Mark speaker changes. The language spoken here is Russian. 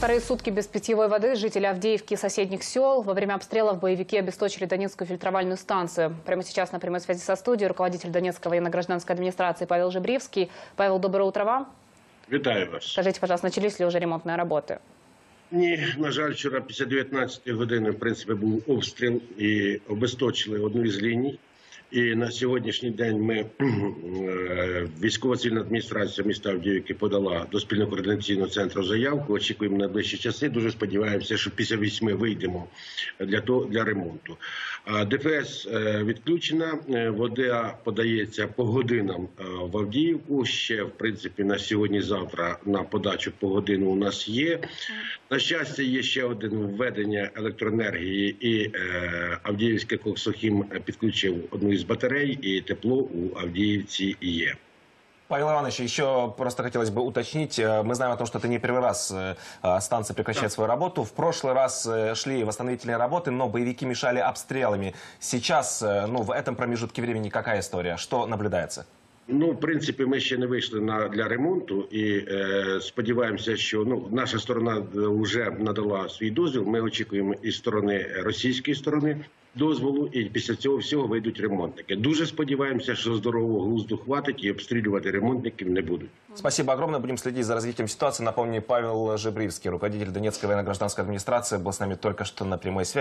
Speaker 1: Вторые сутки без питьевой воды жители Авдеевки и соседних сел. Во время обстрелов боевики обесточили Донецкую фильтровальную станцию. Прямо сейчас на прямой связи со студией руководитель Донецкой военно-гражданской администрации Павел Жебривский. Павел, доброе утро вам.
Speaker 2: Вітаю вас.
Speaker 1: Скажите, пожалуйста, начались ли уже ремонтные работы?
Speaker 2: Ні, на жаль, вчора після 19 години, в принципі, був обстріл і обесточили одну із ліній. І на сьогоднішній день ми е, військова цивільна адміністрація міста Авдіївки подала до спільного координаційного центру заявку. Очікуємо на найближчі часи. Дуже сподіваємося, що після вісьми вийдемо для того для ремонту. ДФС е, відключена. е, Вода подається по годинам в Авдіївку. Ще в принципі на сьогодні-завтра на подачу по годину у нас є. На щастя, є ще один введення електроенергії, і е, Авдіївський Коксохім підключив одну із батарей, і тепло у Авдіївці є.
Speaker 3: Павел Иванович, еще просто хотелось бы уточнить. Э, Мы знаем о том, что это не первый раз э, э, станция прекращает свою работу. В прошлый раз э, шли восстановительные работы, но боевики мешали обстрелами. Сейчас, э, ну, в этом промежутке времени какая история? Что наблюдается?
Speaker 2: Ну, в принципі, ми ще не вийшли на для ремонту, і е, сподіваємося, що ну наша сторона вже надала свій дозвіл. Ми очікуємо із сторони російської сторони дозволу, і після цього всього вийдуть ремонтники. Дуже сподіваємося, що здорового глузду хватить і обстрілювати ремонтників не будуть.
Speaker 3: Спасибо огромное. Будем следить за развитием ситуации. Напомню, Павел Жебривский, руководитель Донецкой военно-гражданской администрации, был с нами только что на прямой связи.